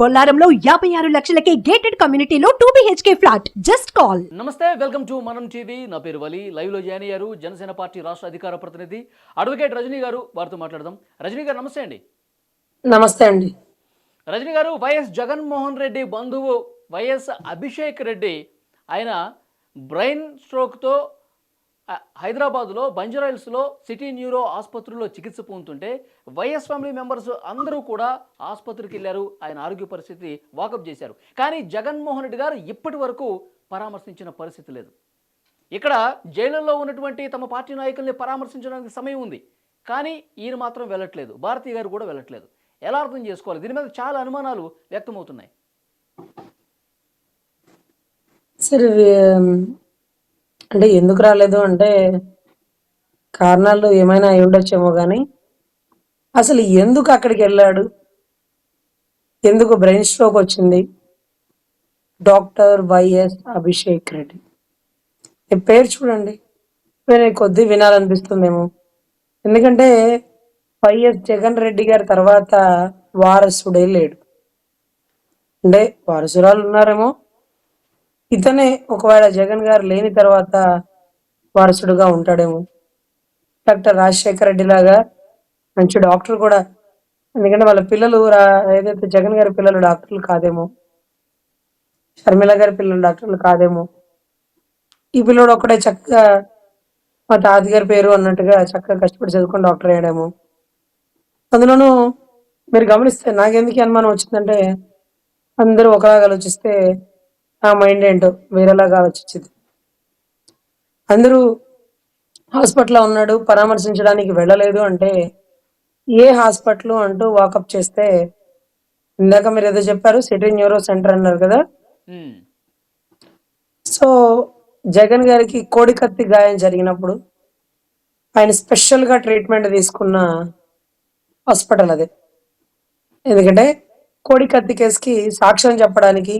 బొల్లారంలో యాభై ఆరు లక్షలకే గేటెడ్ కమ్యూనిటీలో two B H K flat just call నమస్తే వెల్కమ్ టు మనం టీవీ నా పేరు వలి. లైవ్లో జాయిన్ అయ్యారు. జనసేన పార్టీ రాష్ట్ర అధికార ప్రతినిధి అడ్వకేట్ రజనీ గారు. వారితో మాట్లాడదాం. రజనీ గారు నమస్తే అండి. నమస్తే అండి. రజనీ గారు వైఎస్ జగన్మోహన్ రెడ్డి బంధువు వైఎస్ అభిషేక్ రెడ్డి ఆయన బ్రెయిన్ స్ట్రోక్తో హైదరాబాద్లో బంజరాయిల్స్లో సిటీ న్యూరో ఆసుపత్రిలో చికిత్స పొందుతుంటే వైఎస్ ఫ్యామిలీ మెంబర్స్ అందరూ కూడా ఆసుపత్రికి వెళ్ళారు. ఆయన ఆరోగ్య పరిస్థితి వాకప్ చేశారు. కానీ జగన్మోహన్ రెడ్డి గారు ఇప్పటి వరకు పరామర్శించిన పరిస్థితి లేదు. ఇక్కడ జైలులో ఉన్నటువంటి తమ పార్టీ నాయకుల్ని పరామర్శించడానికి సమయం ఉంది. కానీ ఈయన మాత్రం వెళ్ళట్లేదు. భారతీయ గారు కూడా వెళ్ళట్లేదు. ఎలా అర్థం చేసుకోవాలి? దీని మీద చాలా అనుమానాలు వ్యక్తమవుతున్నాయి. సరే అంటే ఎందుకు రాలేదు అంటే కారణాలు ఏమైనా అయి ఉండొచ్చేమో కానీ అసలు ఎందుకు అక్కడికి వెళ్ళాడు? ఎందుకు బ్రెయిన్ స్ట్రోక్ వచ్చింది? Doctor Y S Abhishek Reddy. ఈ పేరు చూడండి. వేరే కొద్ది వినాలనిపిస్తుందేమో. ఎందుకంటే వైఎస్ జగన్ రెడ్డి గారి తర్వాత వారసుడే లేడు. అంటే వారసురాలు ఉన్నారేమో. ఇతనే ఒకవేళ జగన్ గారు లేని తర్వాత వారసుడుగా ఉంటాడేమో. డాక్టర్ రాజశేఖర రెడ్డి లాగా మంచి డాక్టర్ కూడా. ఎందుకంటే వాళ్ళ పిల్లలు ఏదైతే జగన్ గారి పిల్లలు డాక్టర్లు కాదేమో షర్మిల గారి పిల్లలు డాక్టర్లు కాదేమో ఈ పిల్లడు ఒక్కడే చక్కగా మా తాత గారి పేరు అన్నట్టుగా చక్కగా కష్టపడి చదువుకొని డాక్టర్ అయ్యాడేమో. అందులోనూ మీరు గమనిస్తే నాకెందుకు అనుమానం వచ్చిందంటే అందరూ ఒకలాగా ఆలోచిస్తే ఆ మైండ్ ఏంటో వేరేలాగా ఆలోచించింది. అందరూ హాస్పిటల్లో ఉన్నాడు పరామర్శించడానికి వెళ్ళలేదు అంటే ఏ హాస్పిటల్ అంటూ వాకప్ చేస్తే ఇందాక మీరు ఏదో చెప్పారు సిటీ న్యూరో సెంటర్ అన్నారు కదా? సో జగన్ గారికి కోడి కత్తి గాయం జరిగినప్పుడు ఆయన స్పెషల్గా ట్రీట్మెంట్ తీసుకున్న హాస్పిటల్ అదే. ఎందుకంటే కోడి కత్తి కేసుకి సాక్ష్యం చెప్పడానికి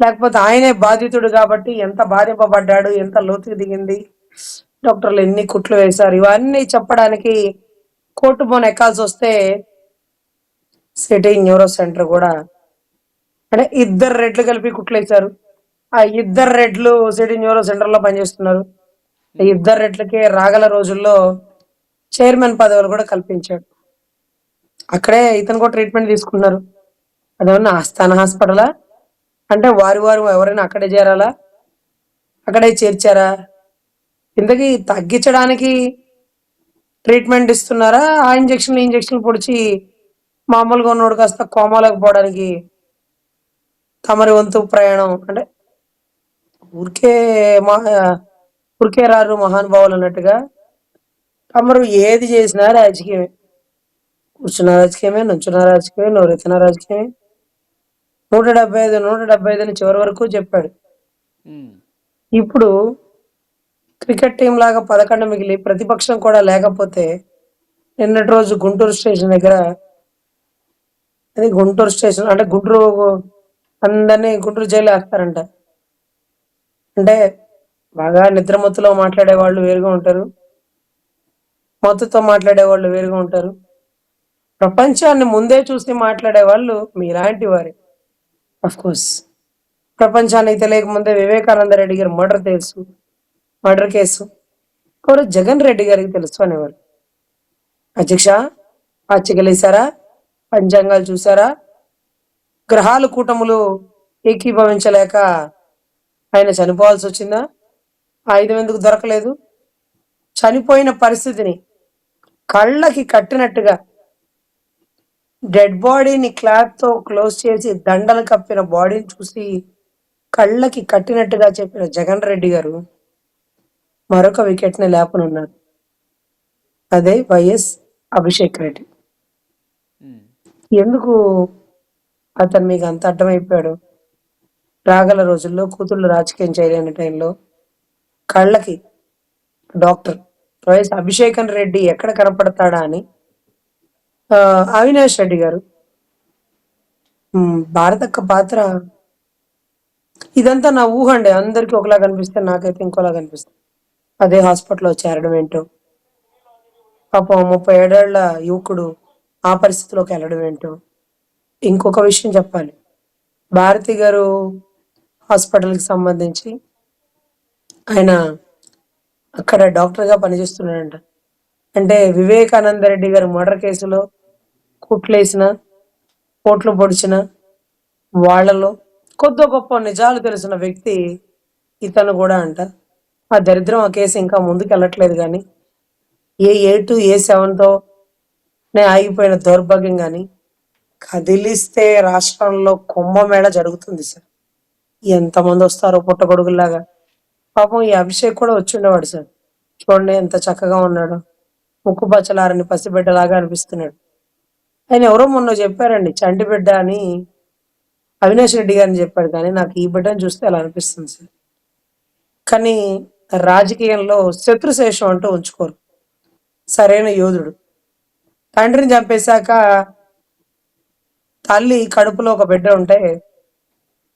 లేకపోతే ఆయనే బాధితుడు కాబట్టి ఎంత బాధింపబడ్డాడు ఎంత లోతుకి దిగింది. డాక్టర్లు ఎన్ని కుట్లు వేశారు. ఇవన్నీ చెప్పడానికి కోర్టు బోన్ ఎక్కాల్సి వస్తే సిటీ న్యూరో సెంటర్ కూడా అంటే ఇద్దరు రెడ్లు కలిపి కుట్లు వేశారు. ఆ ఇద్దరు రెడ్లు సిటీ న్యూరో సెంటర్లో పనిచేస్తున్నారు ఇద్దరు రెడ్లకే రాగల రోజుల్లో చైర్మన్ పదవులు కూడా కల్పించాడు. అక్కడే ఇతను కూడా ట్రీట్మెంట్ తీసుకున్నారు. అదేమన్నా ఆస్థాన హాస్పిటలా? అంటే వారు వారు ఎవరైనా అక్కడే చేరాలా? అక్కడే చేర్చారా? ఇంతకీ తగ్గించడానికి ట్రీట్మెంట్ ఇస్తున్నారా? ఆ ఇంజక్షన్ ఇంజక్షన్ పొడిచి మామూలుగా ఉన్నోడు కాస్త కోమాలకు పోవడానికి తమరి వంతు ప్రయాణం అంటే ఊరికే మా ఊరికే రారు మహానుభావులు అన్నట్టుగా తమరు ఏది చేసినా రాజకీయమే. కూర్చున్న రాజకీయమే నుంచున్న రాజకీయమే నోరెత్తిన రాజకీయమే. నూట డెబ్బై ఐదు నూట డెబ్బై ఐదు అని చివరి వరకు చెప్పాడు. ఇప్పుడు క్రికెట్ టీం లాగా పదకొండు మిగిలి ప్రతిపక్షం కూడా లేకపోతే నిన్నటి రోజు గుంటూరు స్టేషన్ దగ్గర అది గుంటూరు స్టేషన్ అంటే గుంటూరు అందరినీ గుంటూరు జైలు వేస్తారంట. అంటే బాగా నిద్రమత్తులో మాట్లాడే వాళ్ళు వేరుగా ఉంటారు. మత్తుతో మాట్లాడే వాళ్ళు వేరుగా ఉంటారు. ప్రపంచాన్ని ముందే చూసి మాట్లాడే వాళ్ళు మీలాంటి వారే. అఫ్ కోర్స్ ప్రపంచానికి తెలియక ముందే వివేకానంద రెడ్డి గారు మర్డర్ తెలుసు మర్డర్ కేసు. ఎవరు జగన్ రెడ్డి గారికి తెలుసు అనేవారు అధ్యక్ష పచ్చిగలేసారా పంచాంగాలు చూసారా గ్రహాలు కూటములు ఏకీభవించలేక ఆయన చనిపోవాల్సి వచ్చిందా? ఆయుధం ఎందుకు దొరకలేదు? చనిపోయిన పరిస్థితిని కళ్ళకి కట్టినట్టుగా డెడ్ బాడీని క్లాత్తో క్లోజ్ చేసి దండలు కప్పిన బాడీని చూసి కళ్ళకి కట్టినట్టుగా చెప్పిన జగన్ రెడ్డి గారు మరొక వికెట్ని లేపనున్నారు. అదే వైఎస్ అభిషేక్ రెడ్డి. ఎందుకు అతను మీకు అంత అర్థమైపోయాడు? రాగల రోజుల్లో కూతుళ్ళు రాజకీయం చేయలేని టైంలో కళ్ళకి డాక్టర్ వైఎస్ అభిషేకన్ రెడ్డి ఎక్కడ కనపడతాడా అని అవినాష్ రెడ్డి గారు. భారత భారతక్క పాత్ర. ఇదంతా నా ఊహ అండి. అందరికి ఒకలా కనిపిస్తే నాకైతే ఇంకోలా కనిపిస్తుంది అదే హాస్పిటల్లో చేరడం ఏంటో. పాపం ముప్పై ఏడేళ్ళ యువకుడు ఆ పరిస్థితిలోకి వెళ్ళడం ఏంటో. ఇంకొక విషయం చెప్పాలి. భారతి గారు హాస్పిటల్కి సంబంధించి ఆయన అక్కడ డాక్టర్గా పనిచేస్తున్నాడంట. అంటే వివేకానంద రెడ్డి గారు మర్డర్ కేసులో కుట్లేసిన కోట్లు పొడిచిన వాళ్ళలో కొద్ది గొప్ప నిజాలు తెలిసిన వ్యక్తి ఇతను కూడా అంట. ఆ దరిద్రం ఆ కేసు ఇంకా ముందుకు వెళ్ళట్లేదు కానీ ఏ ఎయిట్ ఏ సెవెన్తో నే ఆగిపోయిన దౌర్భాగ్యం కానీ కదిలిస్తే రాష్ట్రంలో కుంభమేళ జరుగుతుంది సార్. ఎంతమంది వస్తారో పుట్టగొడుగులాగా పాపం ఈ అభిషేక్ కూడా వచ్చి ఉండేవాడు సార్. చూడండి ఎంత చక్కగా ఉన్నాడు. ముక్కు పచ్చలారని పసిబిడ్డలాగా అనిపిస్తున్నాడు. ఆయన ఎవరో మొన్న చెప్పారండి చంటి బిడ్డ అని. అవినాష్ రెడ్డి గారిని చెప్పాడు కానీ నాకు ఈ బిడ్డను చూస్తే అలా అనిపిస్తుంది సార్. కానీ రాజకీయంలో శత్రుశేషం అంటూ ఉంచుకోరు. సరైన యోధుడు. తండ్రిని చంపేశాక తల్లి కడుపులో ఒక బిడ్డ ఉంటే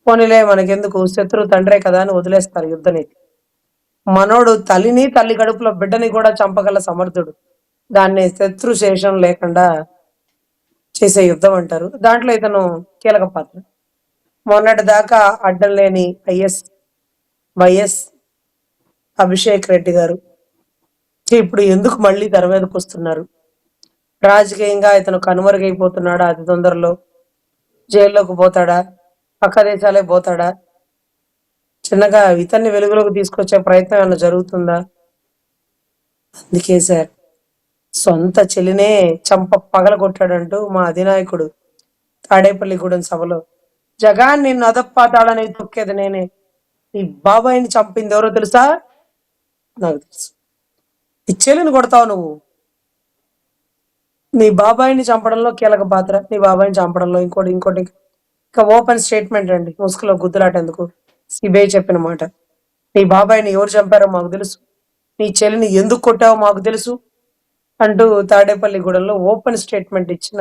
పోనీలే మనకెందుకు శత్రు తండ్రే కదా అని వదిలేస్తారు యుద్ధనీతి. మనోడు తల్లిని తల్లి కడుపులో బిడ్డని కూడా చంపగల సమర్థుడు. దాన్ని శత్రు శేషం లేకుండా చేసే యుద్ధం అంటారు. దాంట్లో ఇతను కీలక పాత్ర. మొన్నటి దాకా అడ్డం లేని ఐఎస్ వైఎస్ అభిషేక్ రెడ్డి గారు. ఇప్పుడు ఎందుకు మళ్ళీ తెర మీదకి వస్తున్నారు? రాజకీయంగా ఇతను కనుమరుగైపోతున్నాడా? అతి తొందరలో జైల్లోకి పోతాడా? పక్క దేశాలే పోతాడా? చిన్నగా ఇతన్ని వెలుగులోకి తీసుకొచ్చే ప్రయత్నం ఏమైనా జరుగుతుందా? అందుకే సార్. సొంత చెలినే చంప పగల కొట్టాడంటూ మా అధినాయకుడు తాడేపల్లిగూడెం సభలో. జగాన్ నిన్ను అదప్పాతాడని తొక్కేది నేనే. నీ బాబాయిని చంపింది ఎవరో తెలుసా? నాకు తెలుసు. ఈ చెల్లిని కొడతావు నువ్వు. నీ బాబాయిని చంపడంలో కీలక పాత్ర. నీ బాబాయిని చంపడంలో ఇంకోటి ఇంకోటి. ఇంకా ఓపెన్ స్టేట్మెంట్ అండి ముసుగులో గుద్దులాటెందుకు. సిబిఐ చెప్పిన మాట. నీ బాబాయిని ఎవరు చంపారో మాకు తెలుసు. నీ చెల్లిని ఎందుకు కొట్టావో మాకు తెలుసు. అంటూ తాడేపల్లిగూడెంలో ఓపెన్ స్టేట్మెంట్ ఇచ్చిన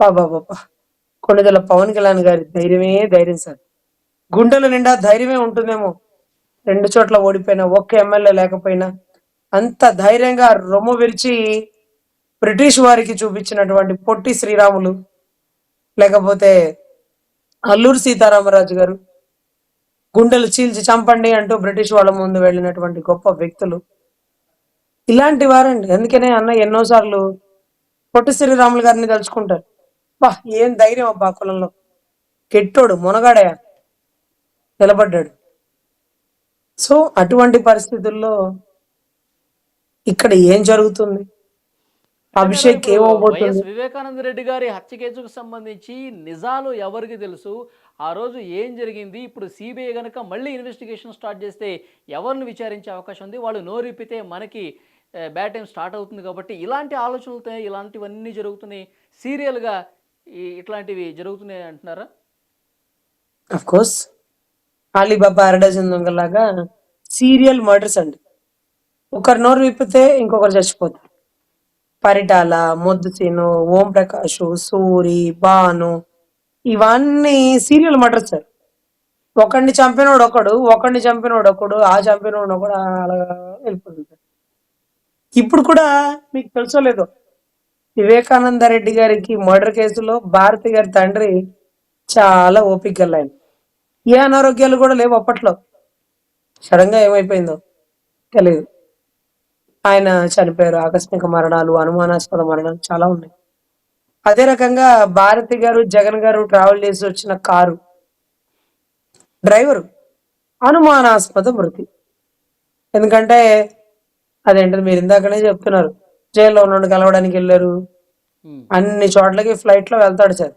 బాబా బాబా. కొనుదల పవన్ కళ్యాణ్ గారి ధైర్యమే ధైర్యం సార్. గుండెల నిండా ధైర్యమే ఉంటుందేమో. రెండు చోట్ల ఓడిపోయినా ఒక్క ఎమ్మెల్యే లేకపోయినా అంత ధైర్యంగా రొమ్ము విరిచి బ్రిటిష్ వారికి చూపించినటువంటి పొట్టి శ్రీరాములు లేకపోతే అల్లూరు సీతారామరాజు గారు గుండెలు చీల్చి చంపండి అంటూ బ్రిటిష్ వాళ్ళ ముందు వెళ్ళినటువంటి గొప్ప వ్యక్తులు. ఇలాంటి వారండి. అందుకనే అన్న ఎన్నోసార్లు పొట్టి శ్రీరాములు గారిని తలుచుకుంటారు. బా ఏం ధైర్యం అబ్బా కులంలో. కెట్టోడు మునగాడయా నిలబడ్డాడు. సో అటువంటి పరిస్థితుల్లో ఇక్కడ ఏం జరుగుతుంది? అభిషేక్ ఏమవబోతుంది వైఎస్ వివేకానంద రెడ్డి గారి హత్య కేసుకు సంబంధించి నిజాలు ఎవరికి తెలుసు? ఆ రోజు ఏం జరిగింది? ఇప్పుడు సిబిఐ గనక మళ్ళీ ఇన్వెస్టిగేషన్ స్టార్ట్ చేస్తే ఎవరిని విచారించే అవకాశం ఉంది? వాళ్ళు నోరిప్పితే మనకి బ్యాడ్ టైం స్టార్ట్ అవుతుంది కాబట్టి ఇలాంటి ఆలోచనలతో ఇలాంటివన్నీ జరుగుతున్నాయి. సీరియల్గా ఇట్లాంటివి జరుగుతున్నాయి అంటున్నారా? అఫ్ కోర్స్ అలీబాబా అరడజన్ దొంగలాగా సీరియల్ మర్డర్స్ అండి. ఒకరు నోరు విప్పితే ఇంకొకరు చచ్చిపోతారు. పరిటాల మొద్దుసీను ఓం ప్రకాష్ సూరి బాను ఇవన్నీ సీరియల్ మర్డర్స్ సార్. ఒకడిని చంపినోడు ఒకడు ఒకడిని చంపినోడు ఒకడు ఆ చంపినోడు ఒకడు అలా వెళ్ళిపోతుంది సార్. ఇప్పుడు కూడా మీకు తెలుసో లేదో? వివేకానంద రెడ్డి గారికి మర్డర్ కేసులో భారతి గారి తండ్రి చాలా ఓపిక వెళ్ళాయి ఏ అనారోగ్యాలు కూడా లేవు అప్పట్లో. సడన్గా ఏమైపోయిందో తెలియదు ఆయన చనిపోయారు. ఆకస్మిక మరణాలు అనుమానాస్పద మరణాలు చాలా ఉన్నాయి. అదే రకంగా భారతి గారు జగన్ గారు ట్రావెల్ చేసి వచ్చిన కారు. డ్రైవరు అనుమానాస్పద మృతి. ఎందుకంటే అదేంటది? మీరు ఇందాకనే చెప్తున్నారు. జైల్లో ఉన్నాడు కలవడానికి వెళ్ళారు. అన్ని చోట్లకి ఫ్లైట్లో వెళ్తాడు సార్.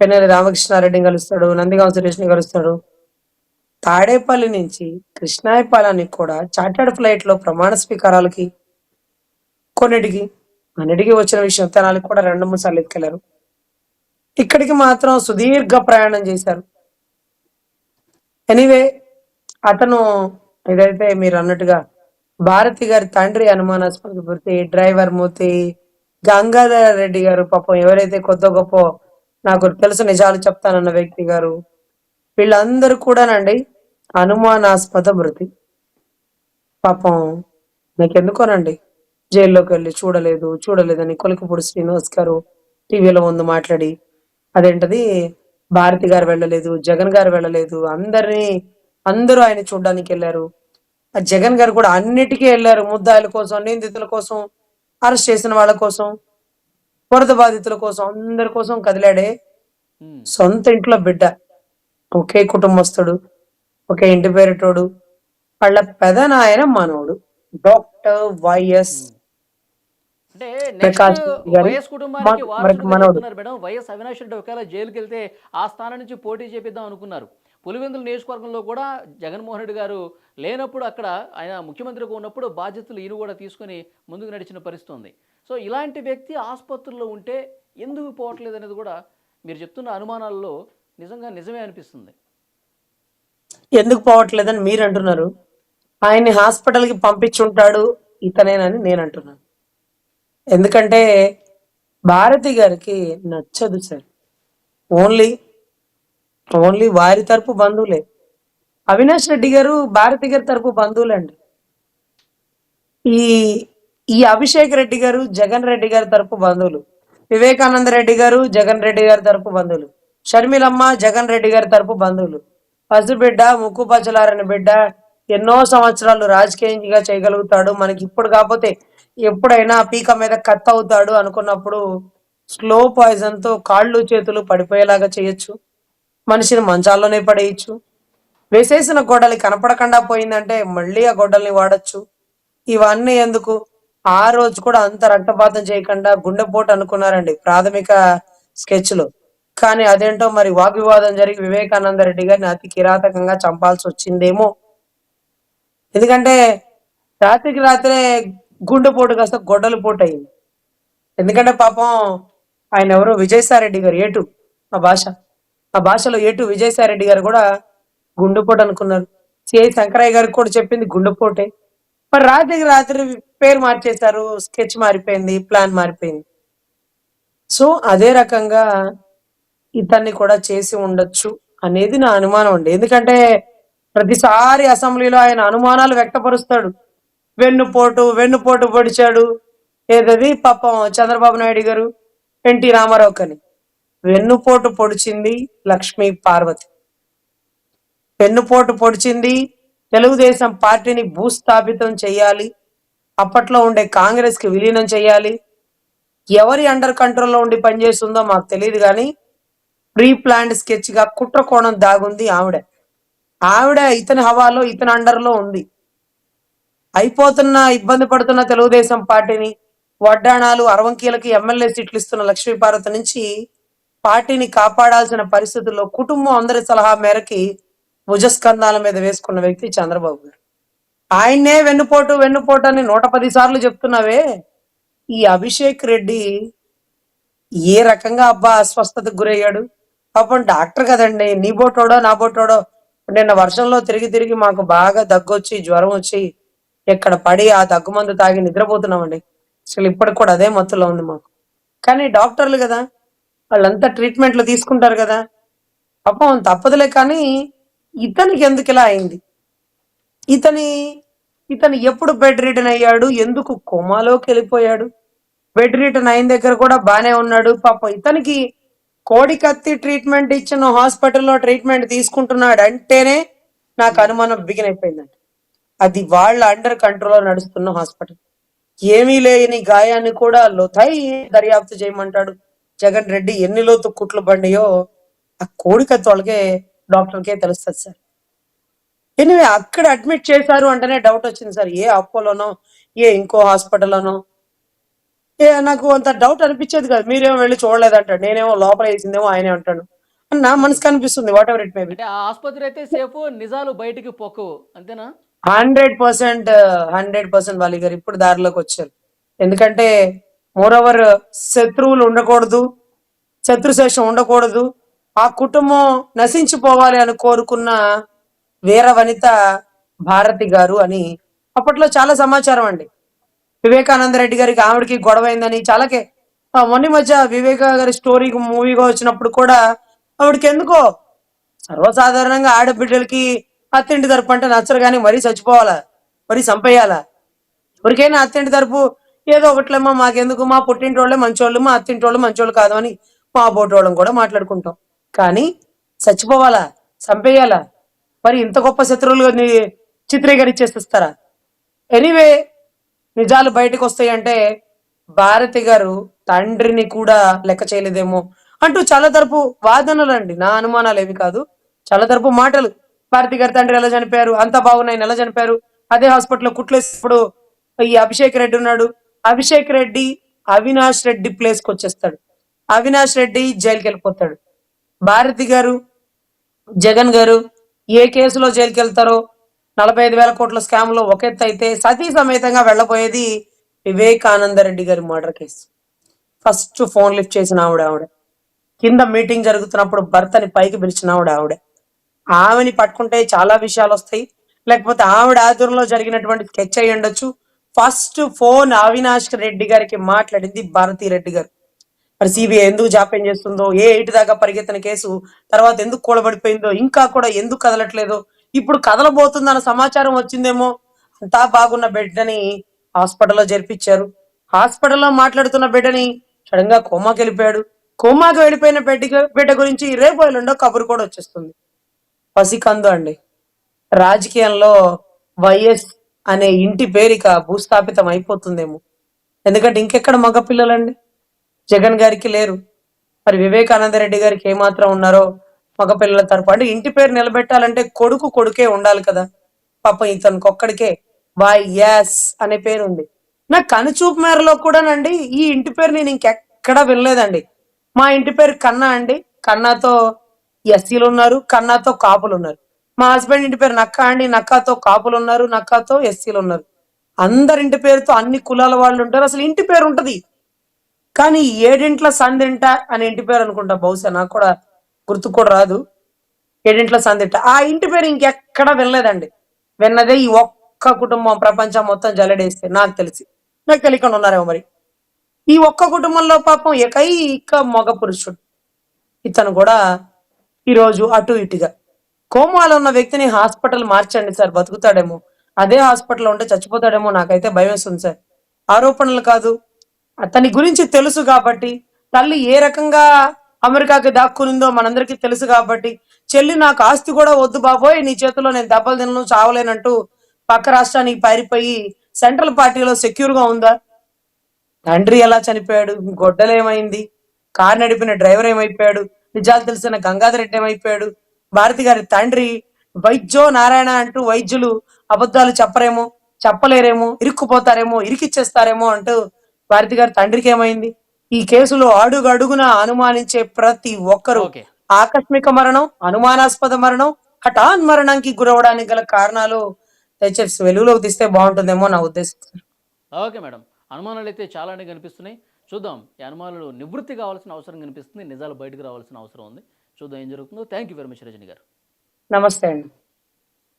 పెన్నెల్లి రామకృష్ణారెడ్డిని కలుస్తాడు నందిగాం సురేష్ని కలుస్తాడు. తాడేపల్లి నుంచి కృష్ణాయపాలానికి కూడా చార్టర్డ్ ఫ్లైట్లో ప్రమాణ స్వీకారాలకి కొన్నిటికి అన్నిటికీ వచ్చిన విషయం తెనాలికి కూడా రెండు మూడు సార్లు ఎత్తుకెళ్ళారు. ఇక్కడికి మాత్రం సుదీర్ఘ ప్రయాణం చేశారు. ఎనీవే అతను ఏదైతే మీరు అన్నట్టుగా భారతి గారి తండ్రి అనుమానాస్పద మృతి డ్రైవర్ మూతి గంగాధర రెడ్డి గారు పాపం ఎవరైతే కొత్త గొప్ప నాకు తెలుసు నిజాలు చెప్తానన్న వ్యక్తి గారు వీళ్ళందరూ కూడానండి అనుమానాస్పద మృతి పాపం నాకెందుకోనండి జైల్లోకి వెళ్ళి చూడలేదు చూడలేదని కొలికపూడి శ్రీనివాస్ గారు టీవీలో ముందు మాట్లాడి అదేంటది భారతి గారు వెళ్ళలేదు జగన్ గారు వెళ్ళలేదు అందరినీ అందరూ ఆయన చూడడానికి వెళ్ళారు జగన్ గారు కూడా అన్నిటికీ వెళ్ళారు. ముద్దాయిల కోసం నిందితుల కోసం అరెస్ట్ చేసిన వాళ్ళ కోసం వరద బాధితుల కోసం అందరి కోసం కదిలాడే సొంత ఇంట్లో బిడ్డ ఒకే కుటుంబస్తుడు ఒకే ఇంటి పేరిటోడు వాళ్ళ పెదనాయన మనవడు doctor Y S Prakash next Reddy గారి వైఎస్ కుటుంబానికి మన- వారసుడుగా మనకి మనవడు. చెప్తున్నారు మేడం. వైఎస్ అవినాష్ రెడ్డి ఒకవేళ జైలుకి వెళ్తే ఆ స్థానం నుంచి పోటీ చేపిద్దాం అనుకున్నారు. పులివెందుల నియోజకవర్గంలో కూడా జగన్మోహన్ రెడ్డి గారు లేనప్పుడు అక్కడ ఆయన ముఖ్యమంత్రిగా ఉన్నప్పుడు బాధ్యతలు ఈయన కూడా తీసుకొని ముందుకు నడిచిన పరిస్థితి ఉంది. సో ఇలాంటి వ్యక్తి ఆసుపత్రిలో ఉంటే ఎందుకు పోవట్లేదు అనేది కూడా మీరు చెప్తున్న అనుమానాల్లో నిజంగా నిజమే అనిపిస్తుంది. ఎందుకు పోవట్లేదని మీరు అంటున్నారు? ఆయన్ని హాస్పిటల్కి పంపించుంటాడు ఇతనేనని నేను అంటున్నాను. ఎందుకంటే భారతి గారికి నచ్చదు సార్. ఓన్లీ ఓన్లీ వారి తరపు బంధువులే. అవినాష్ రెడ్డి గారు భారతి గారి తరపు బంధువులండి. ఈ ఈ అభిషేక్ రెడ్డి గారు జగన్ రెడ్డి గారి తరపు బంధువులు. వివేకానంద రెడ్డి గారు జగన్ రెడ్డి గారి తరపు బంధువులు. షర్మిలమ్మ జగన్ రెడ్డి గారి తరపు బంధువులు. పసిబిడ్డ ముక్కు పచ్చలారని బిడ్డ ఎన్నో సంవత్సరాలు రాజకీయంగా చేయగలుగుతాడు. మనకి ఇప్పుడు కాకపోతే ఎప్పుడైనా పీక మీద కత్ అవుతాడు అనుకున్నప్పుడు స్లో పాయిజన్తో కాళ్ళు చేతులు పడిపోయేలాగా చేయొచ్చు. మనిషిని మంచాల్లోనే పడేయచ్చు. వేసేసిన గొడ్డలి కనపడకుండా పోయిందంటే మళ్ళీ ఆ గొడ్డల్ని వాడచ్చు. ఇవన్నీ ఎందుకు? ఆ రోజు కూడా అంత రక్తపాతం చేయకుండా గుండెపోటు అనుకున్నారండి ప్రాథమిక స్కెచ్లో కానీ అదేంటో మరి వాగ్వివాదం జరిగి వివేకానంద రెడ్డి గారిని అతి కిరాతకంగా చంపాల్సి వచ్చిందేమో. ఎందుకంటే రాత్రికి రాత్రే గుండెపోటు కాస్త గొడ్డలు పోటు అయింది ఎందుకంటే పాపం ఆయన ఎవరో విజయసాయిరెడ్డి గారు ఏటు? మా భాష. ఆ భాషలో ఏటు విజయసాయిరెడ్డి గారు కూడా గుండెపోటు అనుకున్నారు. సిఐ శంకరయ్య గారికి కూడా చెప్పింది గుండెపోటే. మరి రాత్రికి రాత్రి పేరు మార్చేశారు స్కెచ్ మారిపోయింది ప్లాన్ మారిపోయింది. సో అదే రకంగా ఇతన్ని కూడా చేసి ఉండొచ్చు అనేది నా అనుమానం అండి. ఎందుకంటే ప్రతిసారి అసెంబ్లీలో ఆయన అనుమానాలు వ్యక్తపరుస్తాడు. వెన్నుపోటు వెన్నుపోటు పొడిచాడు. ఏదది? పాపం చంద్రబాబు నాయుడు గారు ఎన్టీ రామారావు కని వెన్నుపోటు పొడిచింది లక్ష్మీ పార్వతి. వెన్నుపోటు పొడిచింది తెలుగుదేశం పార్టీని భూస్థాపితం చేయాలి. అప్పట్లో ఉండే కాంగ్రెస్కి విలీనం చేయాలి. ఎవరి అండర్ కంట్రోల్లో ఉండి పనిచేస్తుందో మాకు తెలియదు కానీ ప్రీ ప్లాంట్ స్కెచ్గా కుట్ర కోణం దాగుంది ఆవిడ. ఆవిడ ఇతని హవాలో ఇతని అండర్లో ఉంది. అయిపోతున్న ఇబ్బంది పడుతున్న తెలుగుదేశం పార్టీని వడ్డాణాలు అరవంకీలకి ఎమ్మెల్యే సీట్లు ఇస్తున్న లక్ష్మీపార్వతి నుంచి పార్టీని కాపాడాల్సిన పరిస్థితుల్లో కుటుంబం అందరి సలహా మేరకి భుజస్కంధాల మీద వేసుకున్న వ్యక్తి చంద్రబాబు గారు. ఆయన్నే వెన్నుపోటు వెన్నుపోటు అని నూట పది సార్లు చెప్తున్నావే. ఈ అభిషేక్ రెడ్డి ఏ రకంగా అబ్బా అస్వస్థతకు గురయ్యాడు? పాపం డాక్టర్ కదండి నీ బోటోడో నా బోటోడో. నిన్న వర్షంలో తిరిగి తిరిగి మాకు బాగా దగ్గొచ్చి జ్వరం వచ్చి ఎక్కడ పడి ఆ దగ్గు మందు తాగి నిద్రపోతున్నామండి. అసలు ఇప్పటికి కూడా అదే మత్తులో ఉంది మాకు. కానీ డాక్టర్లు కదా వాళ్ళంతా ట్రీట్మెంట్లు తీసుకుంటారు కదా. పాపం తప్పదులే కానీ ఇతనికి ఎందుకు ఇలా అయింది? ఇతని ఇతను ఎప్పుడు బెడ్ రిటర్న్ అయ్యాడు? ఎందుకు కోమాలోకి వెళ్ళిపోయాడు? బెడ్ రిటర్న్ అయిన దగ్గర కూడా బాగానే ఉన్నాడు. పాపం ఇతనికి కోడి కత్తి ట్రీట్మెంట్ ఇచ్చిన హాస్పిటల్లో ట్రీట్మెంట్ తీసుకుంటున్నాడు అంటేనే నాకు అనుమానం బిగిన్ అయిపోయిందంట. అది వాళ్ళ అండర్ కంట్రోల్లో నడుస్తున్న హాస్పిటల్ ఏమీ లేని గాయాన్ని కూడా లోతై దర్యాప్తు చేయమంటాడు. జగన్ రెడ్డి ఎన్ని లోతు కుట్లు బండియో ఆ కోడి కత్తి వాళ్ళకే డాక్టర్కే తెలుస్తుంది సార్. ఎనివే అక్కడ అడ్మిట్ చేశారు అంటేనే డౌట్ వచ్చింది సార్. ఏ అపోలోనో ఏ ఇంకో హాస్పిటల్లోనో. ఏ నాకు అంత డౌట్ అనిపించేది కాదు. మీరేమో వెళ్ళి చూడలేదంటాడు. నేనేమో లోపల వేసిందేమో ఆయనే అంటాడు. అని నా మనసుకు అనిపిస్తుంది whatever it may be ఆసుపత్రి అయితే సేఫ్ నిజాలు బయటికి పొక్కవు అంతేనా? హండ్రెడ్ పర్సెంట్ హండ్రెడ్ పర్సెంట్ వాళ్ళు గారు ఇప్పుడు దారిలోకి వచ్చారు. ఎందుకంటే మోరవర్ శత్రువులు ఉండకూడదు శత్రుశేషం ఉండకూడదు. ఆ కుటుంబం నశించిపోవాలి అని కోరుకున్న వీర వనిత భారతి గారు అని అప్పట్లో చాలా సమాచారం అండి. వివేకానంద రెడ్డి గారికి ఆవిడకి గొడవ అయిందని చాలాకే. ఆ మొన్న మధ్య వివేక గారి స్టోరీ మూవీగా వచ్చినప్పుడు కూడా ఆవిడకి ఎందుకో సర్వసాధారణంగా ఆడబిడ్డలకి అత్తింటి తరపు అంటే నచ్చరు కానీ మరీ చచ్చిపోవాలా మరీ చంపేయాలా? ఎవరికైనా అత్తింటి తరపు ఏదో ఒకట్లేమో మాకెందుకు మా పుట్టింటి వాళ్ళే మంచోళ్ళు మా అత్తింటి వాళ్ళు మంచోళ్ళు కాదు అని మా బోటోళ్ళం కూడా మాట్లాడుకుంటాం. కానీ చచ్చిపోవాలా? చంపేయాలా? మరి ఇంత గొప్ప శత్రువులు చిత్రీకరించేసిస్తారా? ఎనీవే నిజాలు బయటకు వస్తాయంటే భారతి గారు తండ్రిని కూడా లెక్క చేయలేదేమో అంటూ చాలా తరపు వాదనలు అండి నా అనుమానాలు ఏమి కాదు. చాలా తరపు మాటలు. భారతి గారి తండ్రి ఎలా చనిపోయారు? అంత బాగున్నాయని ఎలా చనిపోయారు? అదే హాస్పిటల్లో కుట్లేసినప్పుడు ఈ అభిషేక్ రెడ్డి ఉన్నాడు. అభిషేక్ రెడ్డి అవినాష్ రెడ్డి ప్లేస్కి వచ్చేస్తాడు. అవినాష్ రెడ్డి జైలుకి వెళ్ళిపోతాడు. భారతి గారు జగన్ గారు ఏ కేసులో జైలుకి వెళ్తారో నలభై ఐదు వేల కోట్ల స్కామ్లో ఒక ఎత్తు అయితే సతీ సమేతంగా వెళ్ళబోయేది వివేకానంద రెడ్డి గారి murder case first phone lift చేసిన ఆవిడ ఆవిడ. కింద మీటింగ్ జరుగుతున్నప్పుడు భర్తని పైకి పిలిచిన ఆవిడ ఆవిడ. ఆమెని పట్టుకుంటే చాలా విషయాలు వస్తాయి. లేకపోతే ఆవిడ ఆధ్వర్యంలో జరిగినటువంటి స్కెచ్ అయ్యి ఉండొచ్చు ఫస్ట్ ఫోన్ అవినాష్ రెడ్డి గారికి మాట్లాడింది భారతీ రెడ్డి గారు. మరి సిబిఐ ఎందుకు జాప్యం చేస్తుందో ఏ ఎయిట్ దాకా పరిగెత్తిన కేసు తర్వాత ఎందుకు కూడబడిపోయిందో ఇంకా కూడా ఎందుకు కదలట్లేదో ఇప్పుడు కదలబోతుందన్న సమాచారం వచ్చిందేమో అంతా బాగున్న బిడ్డని హాస్పిటల్లో జరిపించారు. హాస్పిటల్లో మాట్లాడుతున్న బిడ్డని సడన్గా కోమాకి వెళ్ళిపోయాడు. కోమాకి వెళ్ళిపోయిన బిడ్డ బిడ్డ గురించి రేపు ఎల్లుండో కబురు కూడా వచ్చేస్తుంది. పసికందు అండి. రాజకీయంలో వైఎస్ అనే ఇంటి పేరిక భూస్థాపితం అయిపోతుందేమో. ఎందుకంటే ఇంకెక్కడ మగపిల్లలండి జగన్ గారికి లేరు. మరి వివేకానంద రెడ్డి గారికి ఏమాత్రం ఉన్నారో మగ పిల్లల తరపు అంటే ఇంటి పేరు నిలబెట్టాలంటే కొడుకు కొడుకే ఉండాలి కదా. పాపం ఇతనికి ఒక్కడికే బాయ్ యాస్ అనే పేరు ఉంది నా కనుచూపు మేరలో కూడానండి ఈ ఇంటి పేరు నేను ఇంకెక్కడా వినలేదండి. మా ఇంటి పేరు కన్నా అండి కన్నాతో ఎస్సీలు ఉన్నారు కన్నాతో కాపులు ఉన్నారు మా హస్బెండ్ ఇంటి పేరు నక్క అండి. నక్కతో కాపులు ఉన్నారు నక్కతో ఎస్సీలు ఉన్నారు. అందరింటి పేరుతో అన్ని కులాల వాళ్ళు ఉంటారు. అసలు ఇంటి పేరు ఉంటది. కానీ ఏడింట్ల సందింట అనే ఇంటి పేరు అనుకుంటా. బహుశా నాకు కూడా గుర్తు కూడా రాదు. ఏడింట్ల సందింట. ఆ ఇంటి పేరు ఇంకెక్కడా వినలేదండి. విన్నదే ఈ ఒక్క కుటుంబం ప్రపంచం మొత్తం జల్లడేస్తే నాకు తెలిసి. నాకు తెలియకుండా ఉన్నారేమో మరి. ఈ ఒక్క కుటుంబంలో పాపం ఏకైక మగ పురుషుడు. ఇతను కూడా ఈరోజు అటు ఇటుగా. కోమాలో ఉన్న వ్యక్తిని హాస్పిటల్ మార్చండి సార్ బతుకుతాడేమో. అదే హాస్పిటల్లో ఉంటే చచ్చిపోతాడేమో నాకైతే భయం వేస్తుంది సార్. ఆరోపణలు కాదు. అతని గురించి తెలుసు కాబట్టి తల్లి ఏ రకంగా అమెరికాకి దాక్కునిందో మనందరికీ తెలుసు కాబట్టి చెల్లి నాకు ఆస్తి కూడా వద్దు బాబోయ్ నీ చేతిలో నేను దెబ్బలు తినను చావలేనంటూ పక్క రాష్ట్రానికి పారిపోయి సెంట్రల్ పార్టీలో సెక్యూర్గా ఉందా? తండ్రి ఎలా చనిపోయాడు? గొడ్డలేమైంది? కారు నడిపిన డ్రైవర్ ఏమైపోయాడు? నిజాలు తెలిసిన గంగాధర్ రెడ్డి ఏమైపోయాడు? భారతి గారి తండ్రి వైద్యో నారాయణ అంటూ వైద్యులు అబద్ధాలు చెప్పరేమో చెప్పలేరేమో ఇరుక్కుపోతారేమో ఇరికిచ్చేస్తారేమో అంటూ భారతి గారి తండ్రికి ఏమైంది? ఈ కేసులో అడుగు అడుగున అనుమానించే ప్రతి ఒక్కరూ ఆకస్మిక మరణం అనుమానాస్పద మరణం హఠాన్ మరణానికి గురవడానికి గల కారణాలు దయచేసి వెలుగులోకి తీస్తే బాగుంటుందేమో నా ఉద్దేశం. Okay madam. అనుమానాలు అయితే చాలానే కనిపిస్తున్నాయి. చూద్దాం ఈ అనుమానాలు నివృత్తి కావాల్సిన అవసరం కనిపిస్తుంది నిజాలు బయటకు రావాల్సిన అవసరం ఉంది. చూద్దాం ఏం జరుగుతుందో. Thank you very much Rajani గారు. నమస్తే అండి.